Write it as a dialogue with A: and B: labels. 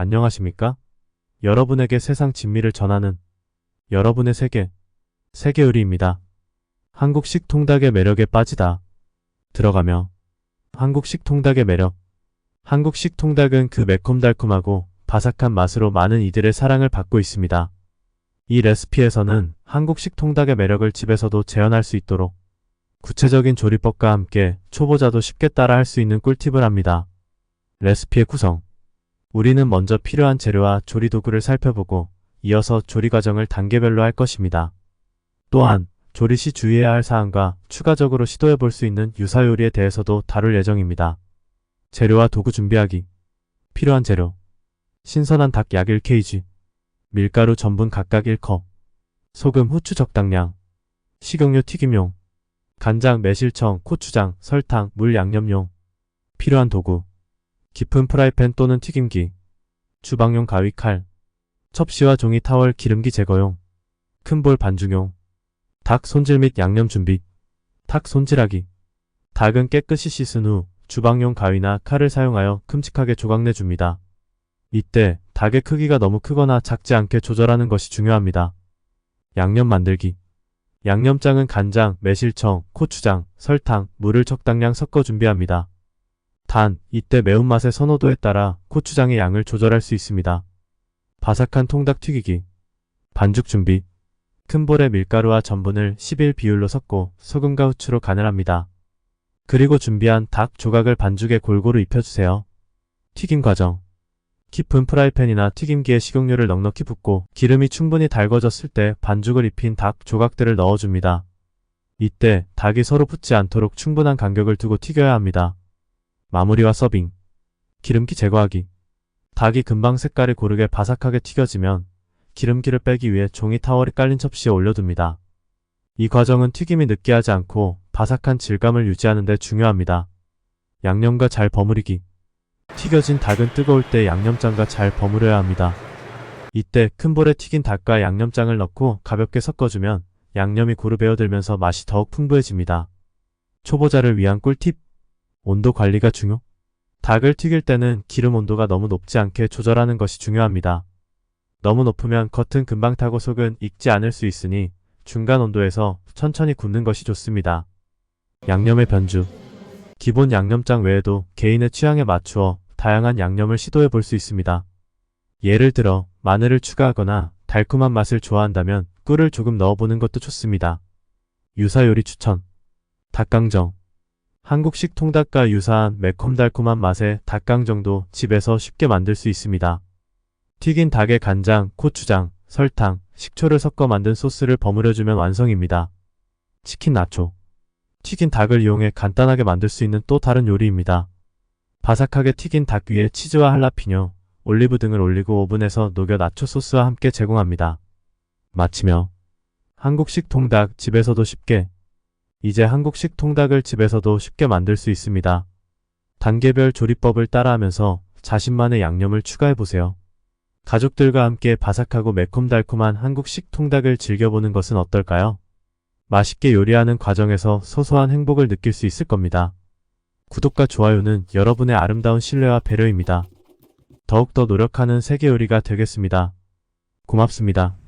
A: 안녕하십니까? 여러분에게 세상 진미를 전하는 여러분의 세계, 세계 요리입니다. 한국식 통닭의 매력에 빠지다. 들어가며 한국식 통닭의 매력. 한국식 통닭은 그 매콤달콤하고 바삭한 맛으로 많은 이들의 사랑을 받고 있습니다. 이 레시피에서는 한국식 통닭의 매력을 집에서도 재현할 수 있도록 구체적인 조리법과 함께 초보자도 쉽게 따라 할 수 있는 꿀팁을 합니다. 레시피의 구성. 우리는 먼저 필요한 재료와 조리 도구를 살펴보고 이어서 조리 과정을 단계별로 할 것입니다. 또한 조리 시 주의해야 할 사항과 추가적으로 시도해 볼 수 있는 유사 요리에 대해서도 다룰 예정입니다. 재료와 도구 준비하기. 필요한 재료. 신선한 닭 약 1kg. 밀가루 전분 각각 1컵. 소금 후추 적당량. 식용유 튀김용. 간장 매실청 고추장 설탕 물 양념용. 필요한 도구. 깊은 프라이팬 또는 튀김기. 주방용 가위 칼. 첩시와 종이 타월 기름기 제거용. 큰 볼 반죽용. 닭 손질 및 양념 준비. 닭 손질하기. 닭은 깨끗이 씻은 후 주방용 가위나 칼을 사용하여 큼직하게 조각내 줍니다. 이때 닭의 크기가 너무 크거나 작지 않게 조절하는 것이 중요합니다. 양념 만들기. 양념장은 간장, 매실청, 고추장, 설탕, 물을 적당량 섞어 준비합니다. 단, 이때 매운맛의 선호도에 따라 고추장의 양을 조절할 수 있습니다. 바삭한 통닭 튀기기. 반죽 준비. 큰 볼에 밀가루와 전분을 11 비율로 섞고 소금과 후추로 간을 합니다. 그리고 준비한 닭 조각을 반죽에 골고루 입혀주세요. 튀김 과정. 깊은 프라이팬이나 튀김기에 식용유를 넉넉히 붓고 기름이 충분히 달궈졌을 때 반죽을 입힌 닭 조각들을 넣어줍니다. 이때 닭이 서로 붙지 않도록 충분한 간격을 두고 튀겨야 합니다. 마무리와 서빙. 기름기 제거하기. 닭이 금방 색깔이 고르게 바삭하게 튀겨지면 기름기를 빼기 위해 종이 타월이 깔린 접시에 올려둡니다. 이 과정은 튀김이 느끼하지 않고 바삭한 질감을 유지하는 데 중요합니다. 양념과 잘 버무리기. 튀겨진 닭은 뜨거울 때 양념장과 잘 버무려야 합니다. 이때 큰 볼에 튀긴 닭과 양념장을 넣고 가볍게 섞어주면 양념이 고루 배어들면서 맛이 더욱 풍부해집니다. 초보자를 위한 꿀팁. 온도 관리가 중요. 닭을 튀길 때는 기름 온도가 너무 높지 않게 조절하는 것이 중요합니다. 너무 높으면 겉은 금방 타고 속은 익지 않을 수 있으니 중간 온도에서 천천히 굽는 것이 좋습니다. 양념의 변주. 기본 양념장 외에도 개인의 취향에 맞추어 다양한 양념을 시도해 볼 수 있습니다. 예를 들어 마늘을 추가하거나 달콤한 맛을 좋아한다면 꿀을 조금 넣어보는 것도 좋습니다. 유사 요리 추천. 닭강정. 한국식 통닭과 유사한 매콤달콤한 맛의 닭강정도 집에서 쉽게 만들 수 있습니다. 튀긴 닭에 간장, 고추장, 설탕, 식초를 섞어 만든 소스를 버무려주면 완성입니다. 치킨 나초. 튀긴 닭을 이용해 간단하게 만들 수 있는 또 다른 요리입니다. 바삭하게 튀긴 닭 위에 치즈와 할라피뇨, 올리브 등을 올리고 오븐에서 녹여 나초 소스와 함께 제공합니다. 마치며 한국식 통닭 집에서도 쉽게 이제 한국식 통닭을 집에서도 쉽게 만들 수 있습니다. 단계별 조리법을 따라하면서 자신만의 양념을 추가해보세요. 가족들과 함께 바삭하고 매콤달콤한 한국식 통닭을 즐겨보는 것은 어떨까요? 맛있게 요리하는 과정에서 소소한 행복을 느낄 수 있을 겁니다. 구독과 좋아요는 여러분의 아름다운 신뢰와 배려입니다. 더욱더 노력하는 세계 요리가 되겠습니다. 고맙습니다.